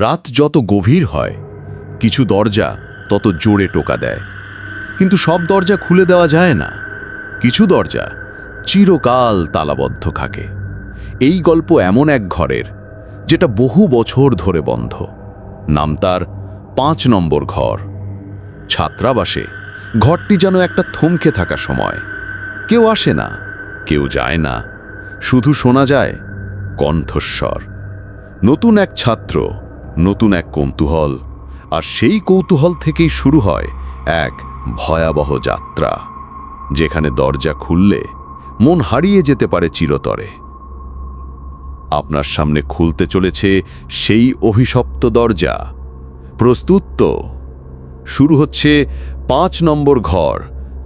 রাত যত গভীর হয়, কিছু দরজা তত জোরে টোকা দেয়। কিন্তু সব দরজা খুলে দেওয়া যায় না। কিছু দরজা চিরকাল তালাবদ্ধ থাকে। এই গল্প এমন এক ঘরের, যেটা বহু বছর ধরে বন্ধ। নাম তার পাঁচ নম্বর ঘর। ছাত্রাবাসে ঘরটি যেন একটা থমকে থাকা সময়। কেউ আসে না, কেউ যায় না। শুধু শোনা যায় কণ্ঠস্বর। নতুন এক ছাত্র নতুন এক কৌতূহল। আর সেই কৌতূহল থেকেই শুরু হয় এক ভয়াবহ যাত্রা, যেখানে দরজা খুললে মন হারিয়ে যেতে পারে চিরতরে। আপনার সামনে খুলতে চলেছে সেই অভিশপ্ত দরজা। প্রস্তুত তো? শুরু হচ্ছে পাঁচ নম্বর ঘর,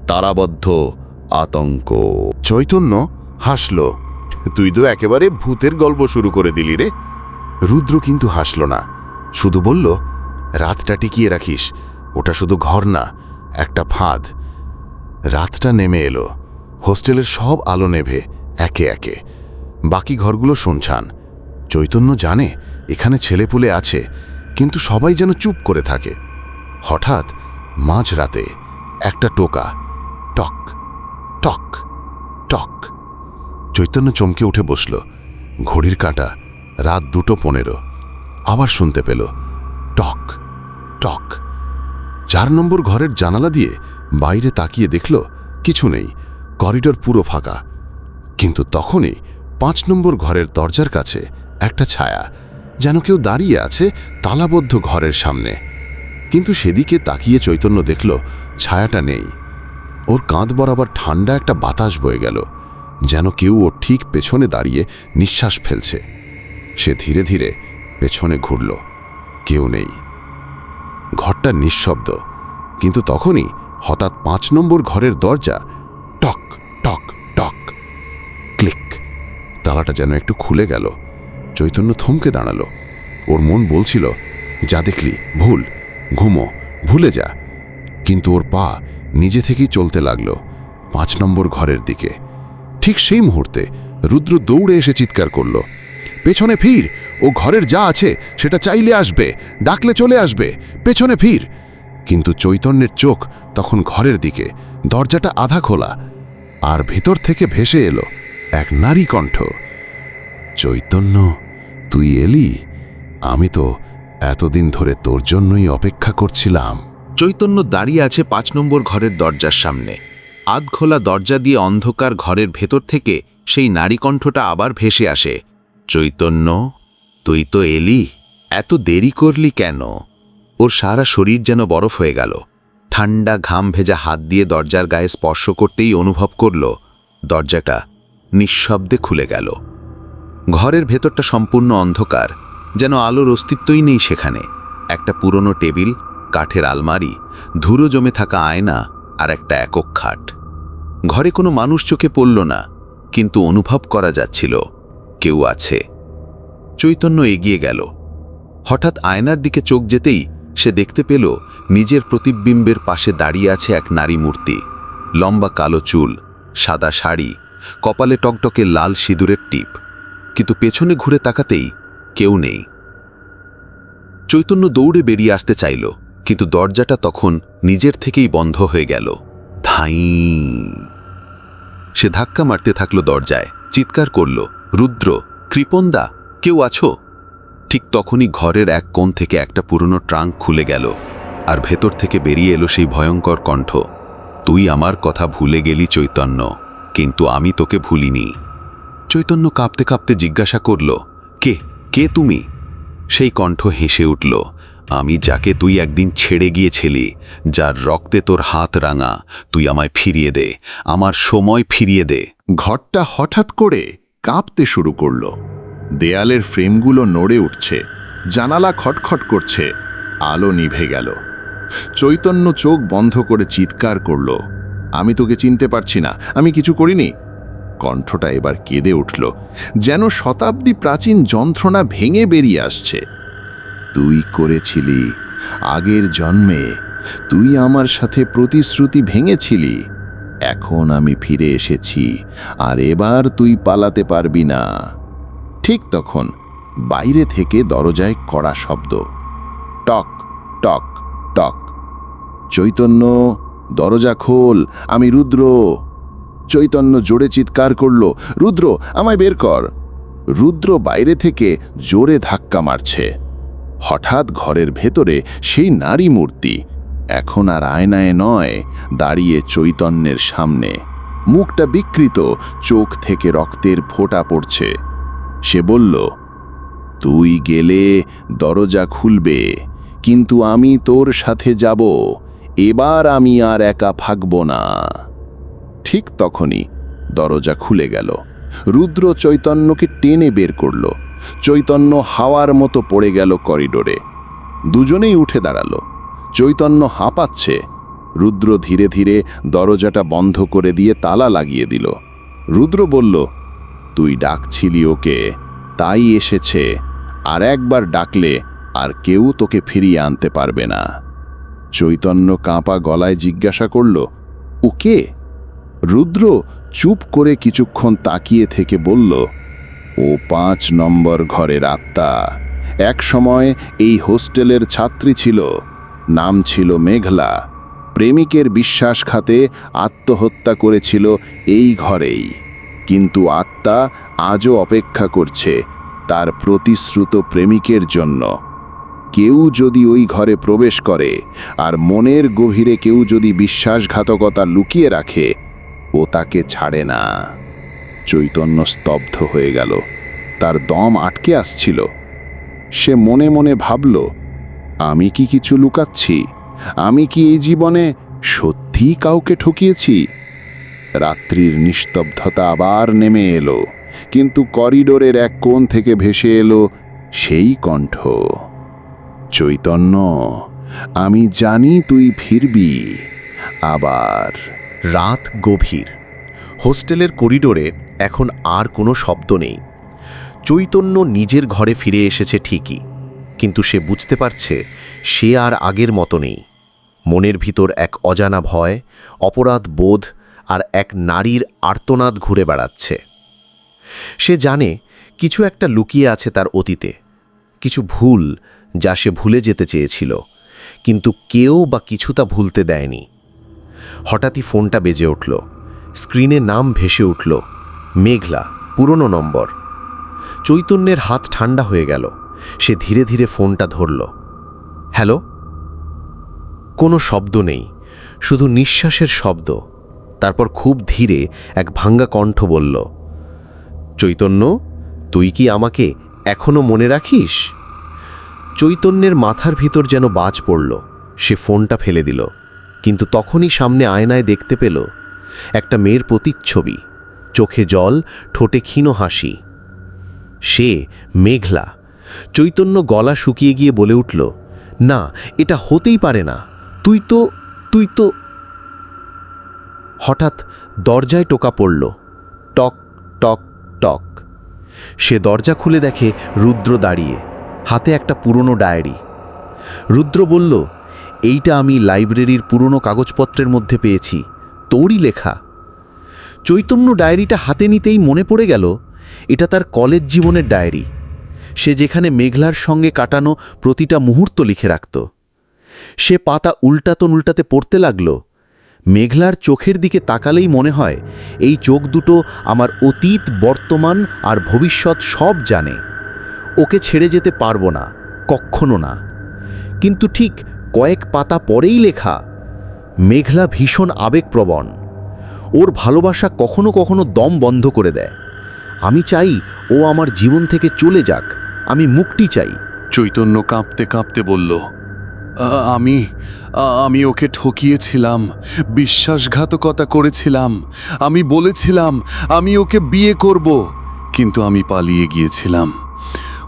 তারাবদ্ধ, আতঙ্ক। চৈতন্য, হাসল। তুই তো একেবারে ভূতের গল্প শুরু করে দিলি রে। রুদ্র কিন্তু হাসল না। শুধু বলল, রাতটা টিকিয়ে রাখিস। ওটা শুধু ঘর না, একটা ফাঁদ। রাতটা নেমে এলো। হোস্টেলের সব আলো নেভে একে একে। বাকি ঘরগুলো শুনছান। চৈতন্য জানে, এখানে ছেলেপুলে আছে, কিন্তু সবাই যেন চুপ করে থাকে। হঠাৎ মাঝরাতে একটা টোকা, টক টক টক। চৈতন্য চমকে উঠে বসল। ঘড়ির কাঁটা, রাত দুটো পনেরো। আবার শুনতে পেল। টক টক। চার নম্বর ঘরের জানালা দিয়ে বাইরে তাকিয়ে দেখল, কিছু নেই, করিডর পুরো ফাঁকা। কিন্তু তখনই পাঁচ নম্বর ঘরের দরজার কাছে একটা ছায়া, যেন কেউ দাঁড়িয়ে আছে তালাবদ্ধ ঘরের সামনে। কিন্তু সেদিকে তাকিয়ে চৈতন্য দেখল, ছায়াটা নেই। ওর কাঁধ বরাবর ঠান্ডা একটা বাতাস বয়ে গেল, যেন কেউ ওর ঠিক পেছনে দাঁড়িয়ে নিঃশ্বাস ফেলছে। সে ধীরে ধীরে পেছনে ঘুরল। কেউ নেই। ঘরটা নিঃশব্দ, কিন্তু তখনই হঠাৎ পাঁচ নম্বর ঘরের দরজা টক টক টক, ক্লিক। তালাটা যেন একটু খুলে গেল। চৈতন্য থমকে দাঁড়াল। ওর মন বলছিল, যা দেখলি, ভুল, ঘুমো, ভুলে যা। কিন্তু ওর পা নিজে থেকেই চলতে লাগল পাঁচ নম্বর ঘরের দিকে। ঠিক সেই মুহূর্তে রুদ্র দৌড়ে এসে চিৎকার করল। পেছনে ফির। ও ঘরের যা আছে, সেটা চাইলে আসবে, ডাকলে চলে আসবে, পেছনে ফির। কিন্তু চৈতন্যের চোখ তখন ঘরের দিকে, দরজাটা আধা খোলা। আর ভেতর থেকে ভেসে এলো এক নারী কণ্ঠ। চৈতন্য, তুই এলি? আমি তো এতদিন ধরে তোর জন্যই অপেক্ষা করছিলাম। চৈতন্য দাঁড়িয়ে আছে পাঁচ নম্বর ঘরের দরজার সামনে। আধখোলা দরজা দিয়ে অন্ধকার ঘরের ভেতর থেকে সেই নারীকণ্ঠটা আবার ভেসে আসে। চৈতন্য, তুই তো এলি, এত দেরি করলি কেন? ওর সারা শরীর যেন বরফ হয়ে গেল। ঠান্ডা ঘাম ভেজা হাত দিয়ে দরজার গায়ে স্পর্শ করতেই অনুভব করল, দরজাটা নিঃশব্দে খুলে গেল। ঘরের ভেতরটা সম্পূর্ণ অন্ধকার, যেন আলোর অস্তিত্বই নেই সেখানে। একটা পুরনো টেবিল, কাঠের আলমারি ধুলো জমে থাকা আয়না আর একটা একক খাট। ঘরে কোনো মানুষ চোখে পড়ল না, কিন্তু অনুভব করা যাচ্ছিল। কেউ আছে। চৈতন্য এগিয়ে গেল। হঠাৎ আয়নার দিকে চোখ যেতেই সে দেখতে পেল নিজের প্রতিবিম্বের পাশে দাঁড়িয়ে আছে এক নারী মূর্তি। লম্বা কালো চুল, সাদা শাড়ি, কপালে টকটকে লাল সিঁদুরের টিপ। কিন্তু পেছনে ঘুরে তাকাতেই কেউ নেই। চৈতন্য দৌড়ে বেরিয়ে আসতে চাইল, কিন্তু দরজাটা তখন নিজের থেকেই বন্ধ হয়ে গেল। ধাই সে ধাক্কা মারতে থাকল দরজায়, চিৎকার করল রুদ্র, কৃপন্দা, কেউ আছো? ঠিক তখনই ঘরের এক কোণ থেকে একটা পুরনো ট্রাঙ্ক খুলে গেল, আর ভেতর থেকে বেরিয়ে এলো সেই ভয়ঙ্কর কণ্ঠ, তুই আমার কথা ভুলে গেলি চৈতন্য, কিন্তু আমি তোকে ভুলিনি। চৈতন্য কাঁপতে কাঁপতে জিজ্ঞাসা করল, কে কে তুমি? সেই কণ্ঠ হেসে উঠল, আমি যাকে তুই একদিন ছেড়ে গিয়েছিলি, যার রক্তে তোর হাত রাঙা, তুই আমায় ফিরিয়ে দে, আমার সময় ফিরিয়ে দে। ঘরটা হঠাৎ করে কাঁপতে শুরু করল। দেয়ালের ফ্রেমগুলো নড়ে উঠছে, জানালা খটখট করছে, আলো নিভে গেল। চৈতন্য চোখ বন্ধ করে চিৎকার করল, আমি তোকে চিনতে পারছি না, আমি কিছু করিনি। কণ্ঠটা এবার কেঁদে উঠল, যেন শতাব্দী প্রাচীন যন্ত্রণা ভেঙে বেরিয়ে আসছে। তুই করেছিলি, আগের জন্মে তুই আমার সাথে প্রতিশ্রুতি ভেঙেছিলি। এখন আমি ফিরে এসেছি, আর এবার তুই পালাতে পারবি না। ঠিক তখন বাইরে থেকে দরজায় কড়া শব্দ। টক টক টক। চৈতন্য, দরজা খোল, আমি রুদ্র। চৈতন্য জোরে চিৎকার করল, রুদ্র, আমায় বের কর। রুদ্র বাইরে থেকে জোরে ধাক্কা মারছে। হঠাৎ ঘরের ভেতরে সেই নারী মূর্তি এখন আর আয়নায় নয়, দাঁড়িয়ে চৈতন্যের সামনে। মুখটা বিকৃত, চোখ থেকে রক্তের ফোঁটা পড়ছে। সে বলল, তুই গেলে দরজা খুলবে, কিন্তু আমি তোর সাথে যাব, এবার আমি আর একা থাকব না। ঠিক তখনই দরজা খুলে গেল। রুদ্র চৈতন্যকে টেনে বের করল। চৈতন্য হাওয়ার মতো পড়ে গেল করিডোরে। দুজনেই উঠে দাঁড়াল। চৈতন্য হাঁপাচ্ছে। রুদ্র ধীরে ধীরে দরজাটা বন্ধ করে দিয়ে তালা লাগিয়ে দিল। রুদ্র বলল, তুই ডাকছিলি ওকে, তাই এসেছে। আর একবার ডাকলে আর কেউ তোকে ফিরিয়ে আনতে পারবে না। চৈতন্য কাঁপা গলায় জিজ্ঞাসা করল ওকে রুদ্র চুপ করে কিছুক্ষণ তাকিয়ে থেকে বলল, ও পাঁচ নম্বর ঘরের আত্মা। এক সময় এই হোস্টেলের ছাত্রী ছিল। নাম ছিল মেঘলা। প্রেমিকের বিশ্বাসঘাতে আত্মহত্যা করেছিল এই ঘরেই। কিন্তু আত্মা আজও অপেক্ষা করছে তার প্রতিশ্রুত প্রেমিকের জন্য। কেউ যদি ওই ঘরে প্রবেশ করে, আর মনের গভীরে কেউ যদি বিশ্বাসঘাতকতা লুকিয়ে রাখে, ও তাকে ছাড়ে না। চৈতন্য স্তব্ধ হয়ে গেল। তার দম আটকে আসছিল। সে মনে মনে ভাবল আমি কি কিছু লুকাচ্ছি? আমি কি এই জীবনে সত্যিই কাউকে ঠকিয়েছি? রাত্রির নিস্তব্ধতা আবার নেমে এলো, কিন্তু করিডোরের এক কোণ থেকে ভেসে এলো সেই কণ্ঠ। চৈতন্য, আমি জানি তুই ফিরবি। আবার রাত গভীর। হোস্টেলের করিডোরে এখন আর কোনো শব্দ নেই। চৈতন্য নিজের ঘরে ফিরে এসেছে ঠিকই। কিন্তু সে বুঝতে পারছে, সে আর আগের মতো নেই। মনের ভিতর এক অজানা ভয়, অপরাধ বোধ আর এক নারীর আর্তনাদ ঘুরে বেড়াচ্ছে। সে জানে কিছু একটা লুকিয়ে আছে তার অতীতে, কিছু ভুল যা সে ভুলে যেতে চেয়েছিল, কিন্তু কেউ বা কিছু তা ভুলতে দেয়নি। হঠাৎই ফোনটা বেজে উঠল, স্ক্রিনে নাম ভেসে উঠল, মেঘলা, পুরনো নম্বর। চৈতন্যের হাত ঠান্ডা হয়ে গেল। সে ধীরে ধীরে ফোনটা ধরল। হ্যালো? কোনো শব্দ নেই, শুধু নিঃশ্বাসের শব্দ। তারপর খুব ধীরে এক ভাঙ্গা কণ্ঠ বলল, চৈতন্য, তুই কি আমাকে এখনও মনে রাখিস? চৈতন্যের মাথার ভিতর যেন বাজ পড়ল, সে ফোনটা ফেলে দিল, কিন্তু তখনই সামনে আয়নায় দেখতে পেল একটা মেয়ের প্রতিচ্ছবি, চোখে জল, ঠোঁটে ক্ষীণ হাসি। সে মেঘলা চৈতন্য গলা শুকিয়ে গিয়ে বলে উঠল, না, এটা হতেই পারে না। তুই তো তুই তো হঠাৎ দরজায় টোকা পড়ল। টক টক টক। সে দরজা খুলে দেখে রুদ্র দাঁড়িয়ে, হাতে একটা পুরনো ডায়েরি। রুদ্র বলল, এইটা আমি লাইব্রেরির পুরনো কাগজপত্রের মধ্যে পেয়েছি, তোরই লেখা। চৈতন্য ডায়েরিটা হাতে নিতেই মনে পড়ে গেল, এটা তার কলেজ জীবনের ডায়েরি। সে যেখানে মেঘলার সঙ্গে কাটানো প্রতিটা মুহূর্ত লিখে রাখত। সে পাতা উল্টাতে উল্টাতে পড়তে লাগল। মেঘলার চোখের দিকে তাকালেই মনে হয়, এই চোখ দুটো আমার অতীত, বর্তমান আর ভবিষ্যৎ সব জানে। ওকে ছেড়ে যেতে পারব না, কক্ষনো না। কিন্তু ঠিক কয়েক পাতা পরেই লেখা, মেঘলা ভীষণ আবেগপ্রবণ। ওর ভালোবাসা কখনো কখনো দম বন্ধ করে দেয়। আমি চাই ও আমার জীবন থেকে চলে যাক। আমি মুক্তি চাই। চৈতন্য কাঁপতে কাঁপতে বলল আমি আমি ওকে ঠকিয়েছিলাম, বিশ্বাসঘাতকতা করেছিলাম, আমি বলেছিলাম, আমি ওকে বিয়ে করব, কিন্তু আমি পালিয়ে গিয়েছিলাম।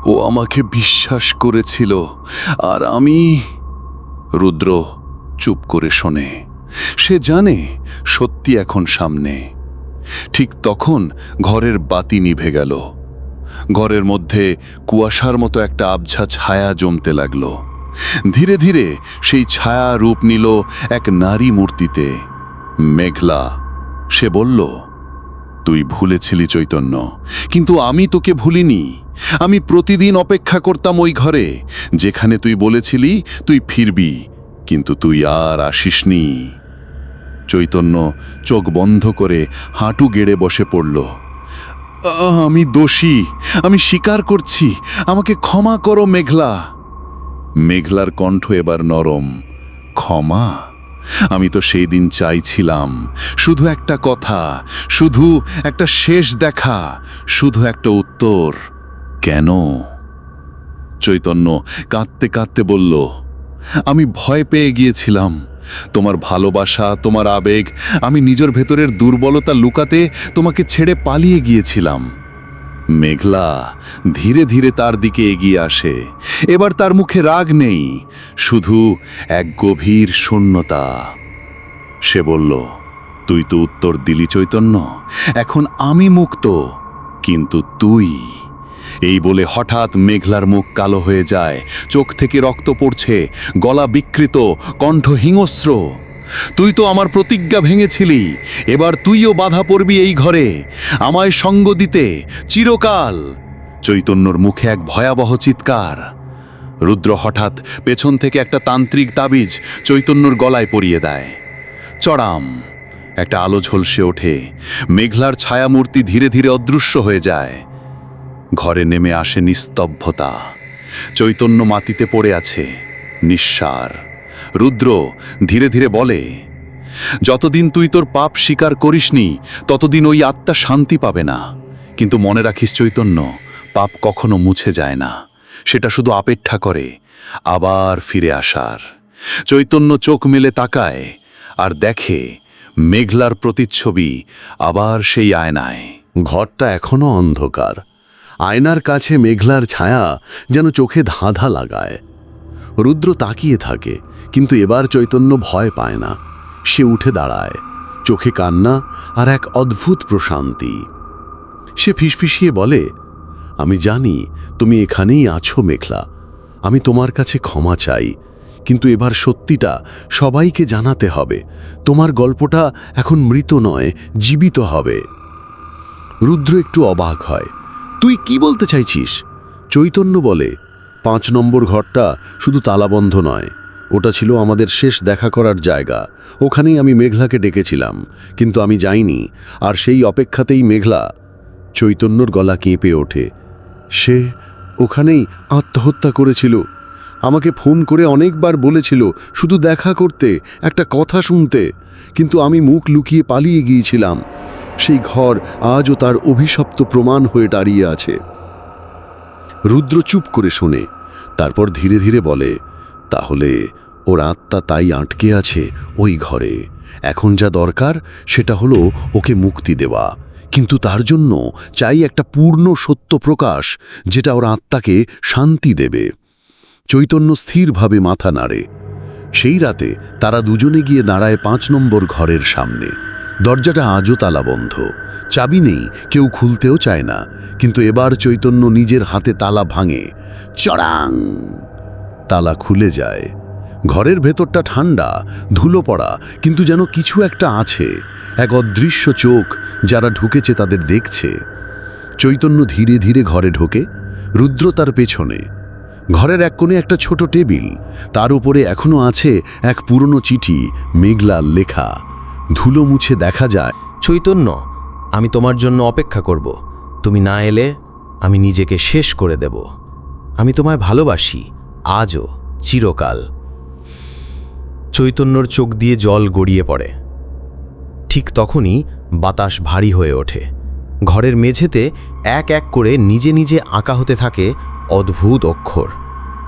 ও আমাকে বিশ্বাস করেছিল, আর আমি রুদ্র চুপ করে শোনে। সে জানে সত্যি এখন সামনে। ঠিক তখন ঘরের বাতি নিভে গেল। ঘরের মধ্যে কুয়াশার মতো একটা আবছা ছায়া জমতে লাগল। ধীরে ধীরে সেই ছায়া রূপ নিল এক নারী মূর্তিতে। মেঘলা। সে বলল, তুই ভুলেছিলি চৈতন্য, কিন্তু আমি তোকে ভুলিনি। আমি প্রতিদিন অপেক্ষা করতাম ওই ঘরে। যেখানে তুই বলেছিলি তুই ফিরবি, কিন্তু তুই আর আসিসনি। চৈতন্য চোখ বন্ধ করে হাঁটু গেড়ে বসে পড়ল। আমি দোষী। আমি স্বীকার করছি। আমাকে ক্ষমা করো, মেঘলা। মেঘলার কণ্ঠ এবার নরম। ক্ষমা? আমি তো সেই দিন চাইছিলাম। শুধু একটা কথা। শুধু একটা শেষ দেখা। শুধু একটা উত্তর। কেন? চৈতন্য কাঁদতে কাঁদতে বলল, আমি ভয় পেয়ে গিয়েছিলাম। তোমার ভালোবাসা, তোমার আবেগ, আমি নিজের ভেতরের দুর্বলতা লুকাতে তোমাকে ছেড়ে পালিয়ে গিয়েছিলাম। মেঘলা ধীরে ধীরে তার দিকে এগিয়ে আসে। এবার তার মুখে রাগ নেই, শুধু এক গভীর শূন্যতা। সে বলল, তুই তো উত্তর দিলি, চৈতন্য। এখন আমি মুক্ত, কিন্তু তুই এই বলে হঠাৎ মেঘলার মুখ কালো হয়ে যায়। চোখ থেকে রক্ত পড়ছে, গলা বিকৃত, কণ্ঠ হিংস্র। তুই তো আমার প্রতিজ্ঞা ভেঙেছিলি, এবার তুইও বাধা পড়বি এই ঘরে। আমায় সঙ্গ দিতে, চিরকাল। চৈতন্যর মুখে এক ভয়াবহ চিৎকার। রুদ্র হঠাৎ পেছন থেকে একটা তান্ত্রিক তাবিজ চৈতন্যর গলায় পরিয়ে দেয়। চড়াম, একটা আলো ঝলসে ওঠে। মেঘলার ছায়ামূর্তি ধীরে ধীরে অদৃশ্য হয়ে যায়। ঘরে নেমে আসে নিস্তব্ধতা। চৈতন্য মাটিতে পড়ে আছে নিঃসার। রুদ্র ধীরে ধীরে বলে, যতদিন তুই তোর পাপ স্বীকার করিসনি, ততদিন ওই আত্মা শান্তি পাবে না। কিন্তু মনে রাখিস চৈতন্য, পাপ কখনো মুছে যায় না। সেটা শুধু আপেক্ষা করে, আবার ফিরে আসার। চৈতন্য চোখ মেলে তাকায় আর দেখে মেঘলার প্রতিচ্ছবি আবার সেই আয়নায়। ঘরটা এখনও অন্ধকার। আয়নার কাছে মেঘলার ছায়া যেন চোখে ধাঁধা লাগায়। রুদ্র তাকিয়ে থাকে, কিন্তু এবার চৈতন্য ভয় পায় না। সে উঠে দাঁড়ায়, চোখে কান্না আর এক অদ্ভুত প্রশান্তি। সে ফিসফিসিয়ে বলে, আমি জানি তুমি এখানেই আছো, মেঘলা। আমি তোমার কাছে ক্ষমা চাই, কিন্তু এবার সত্যিটা সবাইকে জানাতে হবে। তোমার গল্পটা এখন মৃত নয়, জীবিত হবে। রুদ্র একটু অবাক হয়। তুই কি বলতে চাইছিস? চৈতন্য বলে, পাঁচ নম্বর ঘরটা শুধু তালাবন্ধ নয়, ওটা ছিল আমাদের শেষ দেখা করার জায়গা, ওখানেই আমি মেঘলাকে ডেকেছিলাম, কিন্তু আমি যাইনি, আর সেই অপেক্ষাতেই মেঘলা চৈতন্যর গলা কেঁপে ওঠে। সে ওখানেই আত্মহত্যা করেছিল, আমাকে ফোন করে অনেকবার বলেছিল শুধু দেখা করতে, একটা কথা শুনতে, কিন্তু আমি মুখ লুকিয়ে পালিয়ে গিয়েছিলাম। সেই ঘর আজও তার অভিশপ্ত প্রমাণ হয়ে দাঁড়িয়ে আছে। রুদ্র চুপ করে শোনে, তারপর ধীরে ধীরে বলে, তাহলে ওর আত্মা তাই আটকে আছে ওই ঘরে। এখন যা দরকার সেটা হলো ওকে মুক্তি দেওয়া। কিন্তু তার জন্য চাই একটা পূর্ণ সত্য প্রকাশ, যেটা ওর আত্মাকে শান্তি দেবে। চৈতন্য স্থিরভাবে মাথা নাড়ে। সেই রাতে তারা দুজনে গিয়ে দাঁড়ায় পাঁচ নম্বর ঘরের সামনে। দরজাটা আজও তালাবন্ধ। চাবি নেই, কেউ খুলতেও চায় না। কিন্তু এবার চৈতন্য নিজের হাতে তালা ভাঙে। চড়াং! তালা খুলে যায়। ঘরের ভেতরটা ঠান্ডা, ধুলো পড়া, কিন্তু যেন কিছু একটা আছে। এক অদৃশ্য চোখ যারা ঢুকেছে তাদের দেখছে। চৈতন্য ধীরে ধীরে ঘরে ঢোকে, রুদ্র তার পেছনে। ঘরের এক কোণে একটা ছোট টেবিল, তার উপরে এখনও আছে এক পুরনো চিঠি মেঘলাল লেখা। ধুলো মুছে দেখা যায়। চৈতন্য, আমি তোমার জন্য অপেক্ষা করব। তুমি না এলে আমি নিজেকে শেষ করে দেব। আমি তোমায় ভালোবাসি, আজও, চিরকাল। চৈতন্যর চোখ দিয়ে জল গড়িয়ে পড়ে। ঠিক তখনই বাতাস ভারী হয়ে ওঠে। ঘরের মেঝেতে এক এক করে নিজে নিজে আঁকা হতে থাকে অদ্ভুত অক্ষর।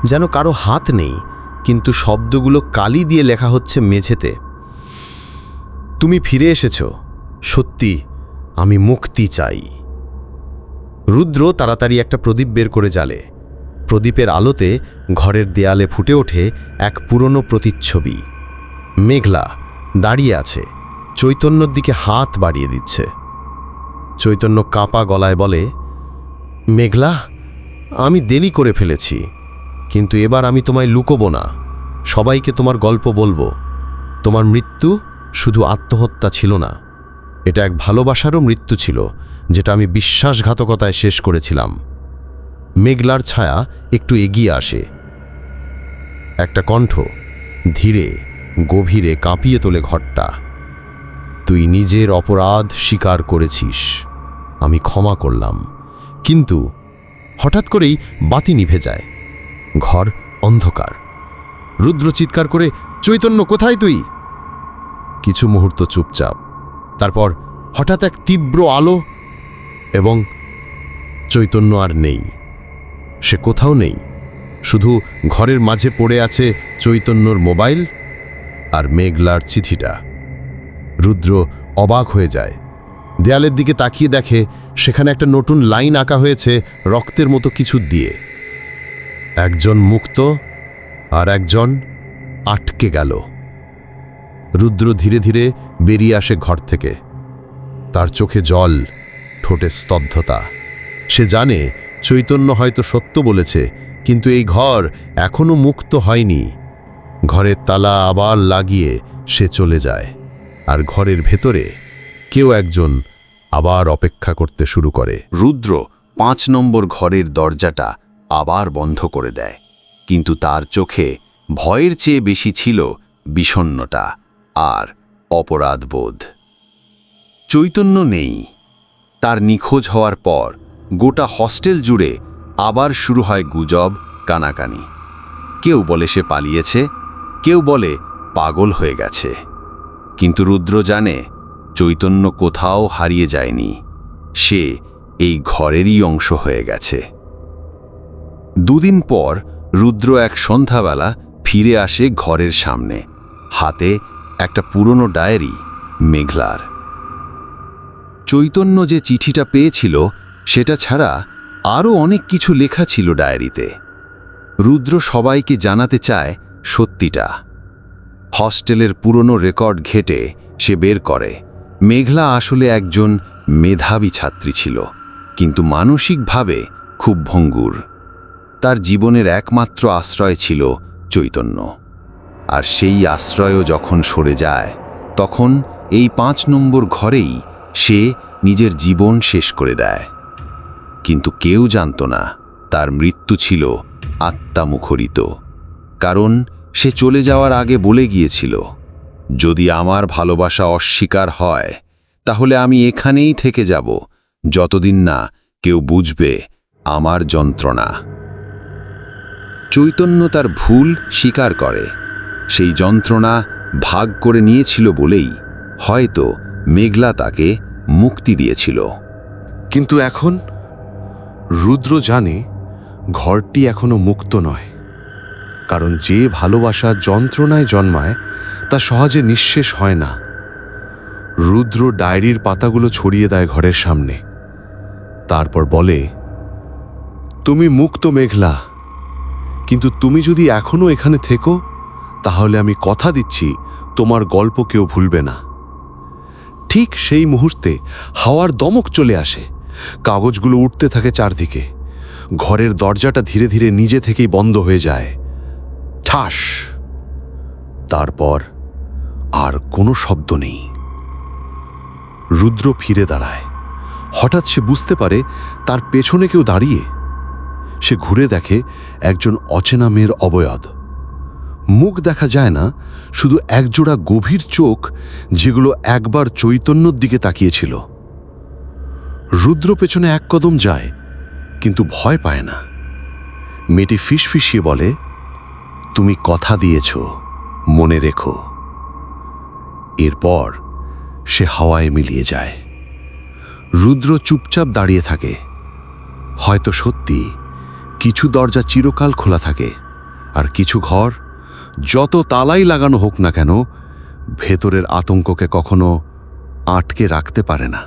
যেন কারও হাত নেই, কিন্তু শব্দগুলো কালি দিয়ে লেখা হচ্ছে মেঝেতে। তুমি ফিরে এসেছ। সত্যি, আমি মুক্তি চাই। রুদ্র তাড়াতাড়ি একটা প্রদীপ বের করে জ্বালে। প্রদীপের আলোতে ঘরের দেয়ালে ফুটে ওঠে এক পুরনো প্রতিচ্ছবি। মেঘলা, দাঁড়িয়ে আছে, চৈতন্যর দিকে হাত বাড়িয়ে দিচ্ছে। চৈতন্য কাঁপা গলায় বলে, মেঘলা, আমি দেরি করে ফেলেছি, কিন্তু এবার আমি তোমায় লুকোবো না। সবাইকে তোমার গল্প বলব। তোমার মৃত্যু শুধু আত্মহত্যা ছিল না, এটা এক ভালোবাসারও মৃত্যু ছিল, যেটা আমি বিশ্বাসঘাতকতায় শেষ করেছিলাম। মেঘলার ছায়া একটু এগিয়ে আসে। একটা কণ্ঠ ধীরে, গভীরে কাঁপিয়ে তোলে ঘরটা। তুই নিজের অপরাধ স্বীকার করেছিস, আমি ক্ষমা করলাম। কিন্তু হঠাৎ করেই বাতি নিভে যায়। ঘর অন্ধকার। রুদ্র চিৎকার করে, চৈতন্য, কোথায় তুই? কিছু মুহূর্ত চুপচাপ। তারপর হঠাৎ এক তীব্র আলো এবং চৈতন্য আর নেই। সে কোথাও নেই। শুধু ঘরের মাঝে পড়ে আছে চৈতন্যর মোবাইল আর মেঘলার চিঠিটা। রুদ্র অবাক হয়ে যায়। দেয়ালের দিকে তাকিয়ে দেখে সেখানে একটা নতুন লাইন আঁকা হয়েছে রক্তের মতো কিছু দিয়ে। একজন মুক্ত আর একজন আটকে গেল। রুদ্র ধীরে ধীরে বেরিয়ে আসে ঘর থেকে। তার চোখে জল, ঠোঁটে স্তব্ধতা। সে জানে চৈতন্য হয়তো সত্য বলেছে, কিন্তু এই ঘর এখনও মুক্ত হয়নি। ঘরের তালা আবার লাগিয়ে সে চলে যায়, আর ঘরের ভেতরে কেউ একজন আবার অপেক্ষা করতে শুরু করে। রুদ্র পাঁচ নম্বর ঘরের দরজাটা আবার বন্ধ করে দেয়, কিন্তু তার চোখে ভয়ের চেয়ে বেশি ছিল বিষণ্নতা আর অপরাধবোধ। চৈতন্য নেই। তার নিখোঁজ হওয়ার পর গোটা হস্টেল জুড়ে আবার শুরু হয় গুজব, কানাকানি। কেউ বলে সে পালিয়েছে, কেউ বলে পাগল হয়ে গেছে। কিন্তু রুদ্র জানে চৈতন্য কোথাও হারিয়ে যায়নি। সে এই ঘরেরই অংশ হয়ে গেছে। দুদিন পর রুদ্র এক সন্ধ্যাবেলা ফিরে আসে ঘরের সামনে। হাতে একটা পুরনো ডায়েরি, মেঘলার। চৈতন্য যে চিঠিটা পেয়েছিল, সেটা ছাড়া আরও অনেক কিছু লেখা ছিল ডায়েরিতে। রুদ্র সবাইকে জানাতে চায় সত্যিটা। হস্টেলের পুরনো রেকর্ড ঘেটে সে বের করে। মেঘলা আসলে একজন মেধাবী ছাত্রী ছিল, কিন্তু মানসিকভাবে খুব ভঙ্গুর। তার জীবনের একমাত্র আশ্রয় ছিল চৈতন্য। আর সেই আশ্রয়ও যখন সরে যায়, তখন এই পাঁচ নম্বর ঘরেই সে নিজের জীবন শেষ করে দেয়। কিন্তু কেউ জানত না, তার মৃত্যু ছিল আত্মামুখরিত। কারণ সে চলে যাওয়ার আগে বলে গিয়েছিল, যদি আমার ভালোবাসা অস্বীকার হয়, তাহলে আমি এখানেই থেকে যাব, যতদিন না কেউ বুঝবে আমার যন্ত্রণা। চৈতন্য তার ভুল স্বীকার করে। সেই যন্ত্রণা ভাগ করে নিয়েছিল বলেই হয়তো মেঘলা তাকে মুক্তি দিয়েছিল। কিন্তু এখন রুদ্র জানে ঘরটি এখনও মুক্ত নয়, কারণ যে ভালোবাসা যন্ত্রণায় জন্মায় তা সহজে নিঃশেষ হয় না। রুদ্র ডায়েরির পাতাগুলো ছড়িয়ে দেয় ঘরের সামনে। তারপর বলে, তুমি মুক্ত মেঘলা, কিন্তু তুমি যদি এখনও এখানে থেকো তাহলে আমি কথা দিচ্ছি, তোমার গল্প কেউ ভুলবে না। ঠিক সেই মুহূর্তে হাওয়ার দমক চলে আসে। কাগজগুলো উঠতে থাকে চারদিকে। ঘরের দরজাটা ধীরে ধীরে নিজে থেকেই বন্ধ হয়ে যায়। ঠাস! তারপর আর কোনো শব্দ নেই। রুদ্র ফিরে দাঁড়ায়। হঠাৎ সে বুঝতে পারে তার পেছনে কেউ দাঁড়িয়ে। সে ঘুরে দেখে একজন অচেনা মেয়ের অবয়দ। মুখ দেখা যায় না, শুধু একজোড়া গভীর চোখ যেগুলো একবার চৈতন্যর দিকে তাকিয়েছিল। রুদ্র পেছনে এক কদম যায়, কিন্তু ভয় পায় না। মেয়েটি ফিসফিসিয়ে বলে, তুমি কথা দিয়েছ, মনে রেখো। এরপর সে হাওয়ায় মিলিয়ে যায়। রুদ্র চুপচাপ দাঁড়িয়ে থাকে। হয়তো সত্যি কিছু দরজা চিরকাল খোলা থাকে আর কিছু ঘর যত তালাই লাগানো হোক না কেন ভেতরের আতঙ্ককে কখনো আটকে রাখতে পারে না।